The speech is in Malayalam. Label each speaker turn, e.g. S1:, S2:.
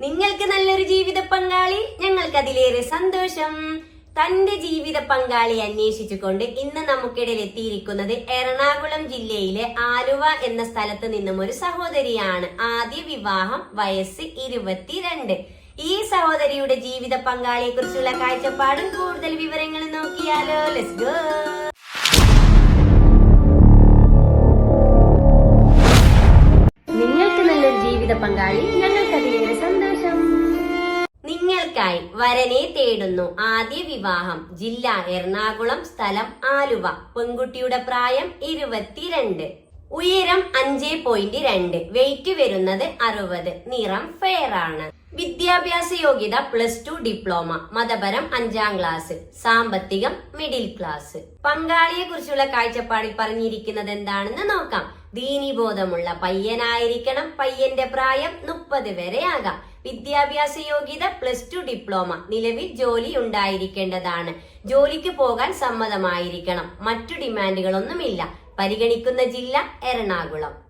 S1: നിങ്ങൾക്ക് നല്ലൊരു ജീവിത പങ്കാളി ഞങ്ങൾക്ക് അതിലേറെ സന്തോഷം. തന്റെ ജീവിത പങ്കാളി അന്വേഷിച്ചുകൊണ്ട് ഇന്ന് നമുക്കിടയിൽ എത്തിയിരിക്കുന്നത് എറണാകുളം ജില്ലയിലെ ആലുവ എന്ന സ്ഥലത്ത് നിന്നും ഒരു സഹോദരിയാണ്. ആദ്യ വിവാഹം വയസ്സ് ഇരുപത്തിരണ്ട്. ഈ സഹോദരിയുടെ ജീവിത പങ്കാളിയെ കുറിച്ചുള്ള കാഴ്ചപ്പാടും കൂടുതൽ വിവരങ്ങൾ നോക്കിയാലോ. ലെറ്റ്സ് ഗോ നിങ്ങൾക്ക് നല്ലൊരു ജീവിത പങ്കാളി സന്തോഷം നിങ്ങൾക്കായി വരനെ തേടുന്നു. ആദ്യ വിവാഹം. ജില്ല എറണാകുളം സ്ഥലം ആലുവ. പെൺകുട്ടിയുടെ പ്രായം ഇരുപത്തിരണ്ട്. ഉയരം അഞ്ച് പോയിന്റ് രണ്ട്. വെയിറ്റ് വരുന്നത് അറുപത്. നിറം ഫെയർ ആണ്. വിദ്യാഭ്യാസ യോഗ്യത പ്ലസ് ടു ഡിപ്ലോമ മതപരം അഞ്ചാം ക്ലാസ് സാമ്പത്തികം മിഡിൽ ക്ലാസ് പങ്കാളിയെ കുറിച്ചുള്ള കാഴ്ചപ്പാടിൽ പറഞ്ഞിരിക്കുന്നത് എന്താണെന്ന് നോക്കാം. ദീനിബോധമുള്ള പയ്യനായിരിക്കണം പയ്യന്റെ പ്രായം മുപ്പത് വരെ ആകാം. വിദ്യാഭ്യാസ യോഗ്യത പ്ലസ് ടു ഡിപ്ലോമ നിലവിൽ ജോലി ഉണ്ടായിരിക്കേണ്ടതാണ്. ജോലിക്ക് പോകാൻ സമ്മതമായിരിക്കണം. മറ്റു ഡിമാൻഡുകളൊന്നുമില്ല പരിഗണിക്കുന്ന ജില്ല എറണാകുളം.